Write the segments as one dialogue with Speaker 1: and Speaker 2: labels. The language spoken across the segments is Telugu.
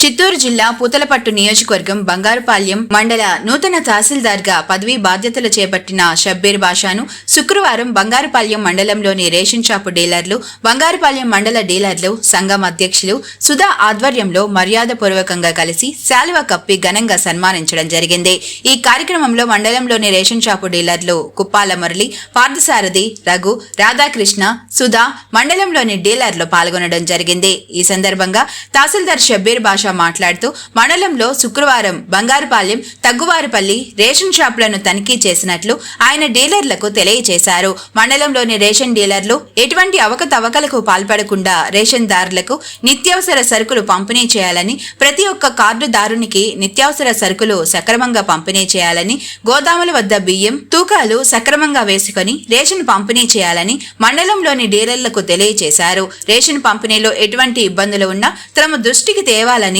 Speaker 1: చిత్తూరు జిల్లా పూతలపట్టు నియోజకవర్గం బంగారుపాల్యం మండల నూతన తహసీల్దార్గా పదవీ బాధ్యతలు చేపట్టిన షబ్బీర్ బాషాను శుక్రవారం బంగారుపాల్యం మండలంలోని రేషన్ షాపు డీలర్లు బంగారుపాల్యం మండల డీలర్లు సంఘం అధ్యక్షులు సుధా ఆధ్వర్యంలో మర్యాదపూర్వకంగా కలిసి శాలువ కప్పి ఘనంగా సన్మానించడం జరిగింది. ఈ కార్యక్రమంలో మండలంలోని రేషన్ షాపు డీలర్లు కుప్పాల మురళి పార్థసారథి రఘు రాధాకృష్ణ సుధా మండలంలోని డీలర్లు పాల్గొనడం జరిగింది. ఈ సందర్భంగా తహసీల్దార్ షబ్బీర్ బాషా మాట్లాడుతూ మండలంలో శుక్రవారం బంగారుపాలెం తగ్గువారిపల్లి రేషన్ షాపులను తనిఖీ చేసినట్లు ఆయన డీలర్లకు తెలియజేశారు. మండలంలోని రేషన్ డీలర్లు ఎటువంటి అవకతవకలకు పాల్పడకుండా రేషన్ దారులకు నిత్యావసర సరుకులు పంపిణీ చేయాలని ప్రతి ఒక్క కార్డుదారునికి నిత్యావసర సరుకులు సక్రమంగా పంపిణీ చేయాలని గోదాముల వద్ద బియ్యం తూకాలు సక్రమంగా వేసుకొని రేషన్ పంపిణీ చేయాలని మండలంలోని డీలర్లకు తెలియజేశారు. రేషన్ పంపిణీలో ఎటువంటి ఇబ్బందులు ఉన్నా తమ దృష్టికి తేవాలని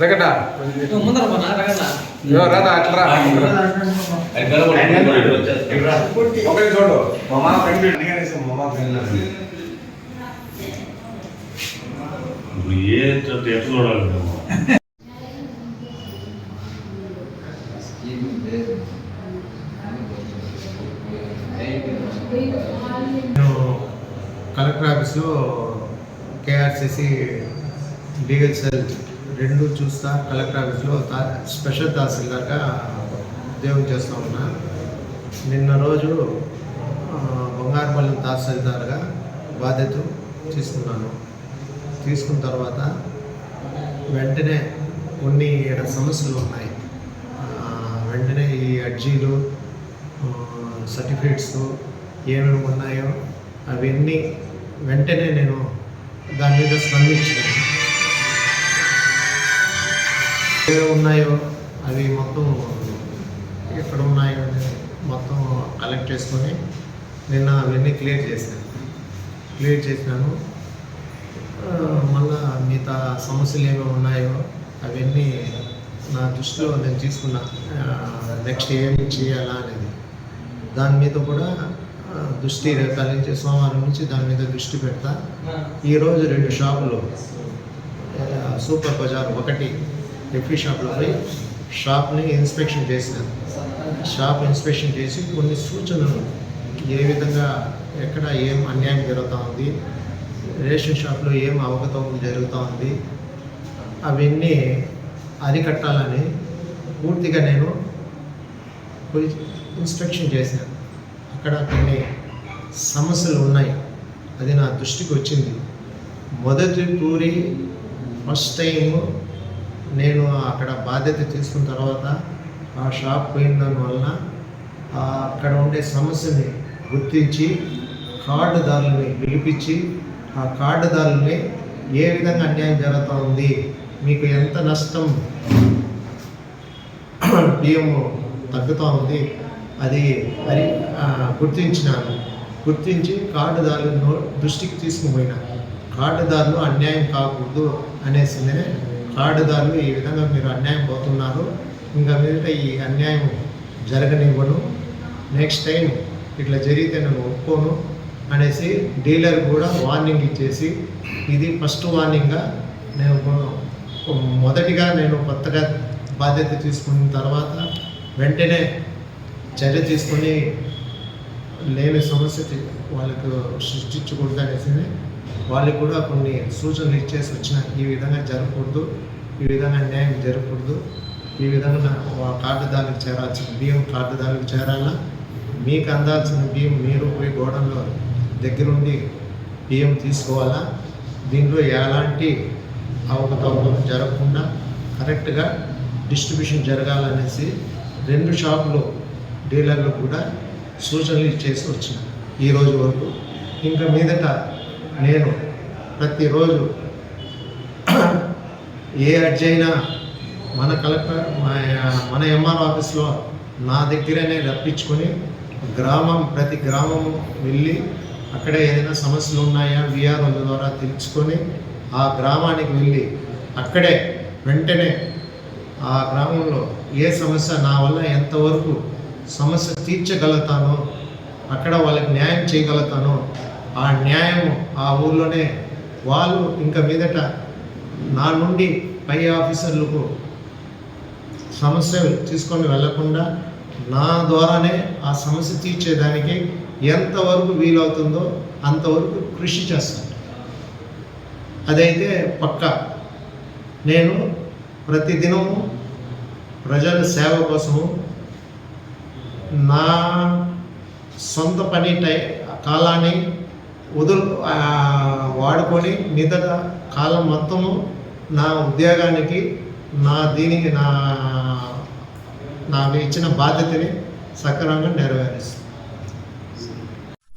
Speaker 2: రగడ
Speaker 3: ముందర మన రగడ
Speaker 2: యో రాదా అట్లా రా ఒకటి చూడు
Speaker 4: మామా ఫ్రెండ్ మామా ఫ్రెండ్
Speaker 5: ఏ ఎట్లా చూడాలి మేము?
Speaker 4: నేను కలెక్టర్ ఆఫీస్లో కేఆర్సిసి లీగల్ సెల్ రెండు చూస్తా కలెక్టర్ ఆఫీస్లో తా- స్పెషల్ తహసీల్దార్గా ఉద్యోగం చేస్తూ ఉన్నా. నిన్న రోజు బంగారుపల్లి తహసీల్దార్గా బాధ్యత తీసుకున్నాను. తీసుకున్న తర్వాత వెంటనే కొన్ని ఈడ సమస్యలు ఉన్నాయి. వెంటనే ఈ అర్జీలు సర్టిఫికేట్స్ ఏమేమి ఉన్నాయో అవన్నీ వెంటనే నేను దాని మీద స్పందించాను ఏమేమి ఉన్నాయో అవి మొత్తం ఎక్కడ ఉన్నాయో అనేది మొత్తం కలెక్ట్ చేసుకొని నిన్న అవన్నీ క్లియర్ చేశాను. క్లియర్ చేసినాను. మళ్ళా మిగతా సమస్యలు ఏమేమి ఉన్నాయో అవన్నీ నా దృష్టిలో నేను తీసుకున్నా. నెక్స్ట్ ఏమి చేయాలా అనేది. దాని మీద కూడా దృష్టి కలిగించే సోమవారం నుంచి దాని మీద దృష్టి పెడతా. ఈరోజు రెండు షాపులు సూపర్ బజార్ ఒకటి ఎఫ్ఈ షాప్లో పోయి షాప్ని ఇన్స్పెక్షన్ చేసినాను షాప్ ఇన్స్పెక్షన్ చేసి కొన్ని సూచనలు ఏ విధంగా ఎక్కడ ఏం అన్యాయం జరుగుతూ ఉంది రేషన్ షాప్లో ఏం అవగతం జరుగుతూ ఉంది అవన్నీ అరికట్టాలని పూర్తిగా నేను ఇన్స్పెక్షన్ చేశాను. అక్కడ కొన్ని సమస్యలు ఉన్నాయి. అది నా దృష్టికి వచ్చింది. మొదటి తూరి ఫస్ట్ టైము నేను అక్కడ బాధ్యత తీసుకున్న తర్వాత ఆ షాప్ పోయిన దానివల్ల అక్కడ ఉండే సమస్యని గుర్తించి కార్డుదారులని పిలిపించి ఆ కార్డుదారుల్ని ఏ విధంగా అన్యాయం జరుగుతూ ఉంది మీకు ఎంత నష్టం బియ్యం తగ్గుతూ ఉంది అది అరి గుర్తించినాను. గుర్తించి కార్డుదారులను దృష్టికి తీసుకుపోయినా. కార్డుదారులు అన్యాయం కాకూడదు అనేసిందనే కార్డుదారులు ఈ విధంగా మీరు అన్యాయం పోతున్నారు. ఇంకా మీదట ఈ అన్యాయం జరగనివ్వను. నెక్స్ట్ టైం ఇట్లా జరిగితే నేను ఒప్పుకోను అనేసి డీలర్ కూడా వార్నింగ్ ఇచ్చేసి ఇది ఫస్ట్ వార్నింగ్గా నేను మొదటిగా నేను కొత్తగా బాధ్యత తీసుకున్న తర్వాత వెంటనే చర్య తీసుకొని లేని సమస్య వాళ్ళకు సృష్టించకూడదు అనేసి వాళ్ళకి కూడా కొన్ని సూచనలు ఇచ్చేసి వచ్చిన ఈ విధంగా జరగకూడదు ఈ విధంగా న్యాయం జరగకూడదు ఈ విధంగా కార్డుదారులకు చేరాల్సిన బియ్యం కార్డుదారులకు చేరాలా? మీకు అందాల్సిన బియ్యం మీరు పోయి గోడంలో దగ్గరుండి బియ్యం తీసుకోవాలా? దీంట్లో ఎలాంటి అవకతవకలు జరగకుండా కరెక్ట్గా డిస్ట్రిబ్యూషన్ జరగాలనేసి రెండు షాపులు డీలర్లు కూడా సూచనలు ఇచ్చేసి వచ్చిన ఈరోజు వరకు. ఇంకా మీదట నేను ప్రతిరోజు ఏ అర్జీ అయినా మన కలెక్టర్ మన ఎంఆర్ ఆఫీస్లో నా దగ్గరనే రప్పించుకొని గ్రామం ప్రతి గ్రామం వెళ్ళి అక్కడ ఏదైనా సమస్యలు ఉన్నాయా విఆర్ఓ ద్వారా తెలుసుకొని ఆ గ్రామానికి వెళ్ళి అక్కడే వెంటనే ఆ గ్రామంలో ఏ సమస్య నా వల్ల ఎంతవరకు సమస్య తీర్చగలుగుతానో అక్కడ వాళ్ళకి న్యాయం చేయగలుగుతానో ఆ న్యాయం ఆ ఊర్లోనే వాళ్ళు ఇంకా మీదట నా నుండి పై ఆఫీసర్లకు సమస్య తీసుకొని వెళ్ళకుండా నా ద్వారానే ఆ సమస్య తీర్చేదానికి ఎంతవరకు వీలవుతుందో అంతవరకు కృషి చేస్తాను. అదైతే పక్కా. నేను ప్రతిదినము ప్రజల సేవ కోసము నా సొంత పని టై కాలాన్ని వదులు వాడుకొని మిగతా కాలం మొత్తము నా ఉద్యోగానికి నా దీనికి నా నాకు ఇచ్చిన బాధ్యతని సక్రమంగా నెరవేరుస్తాను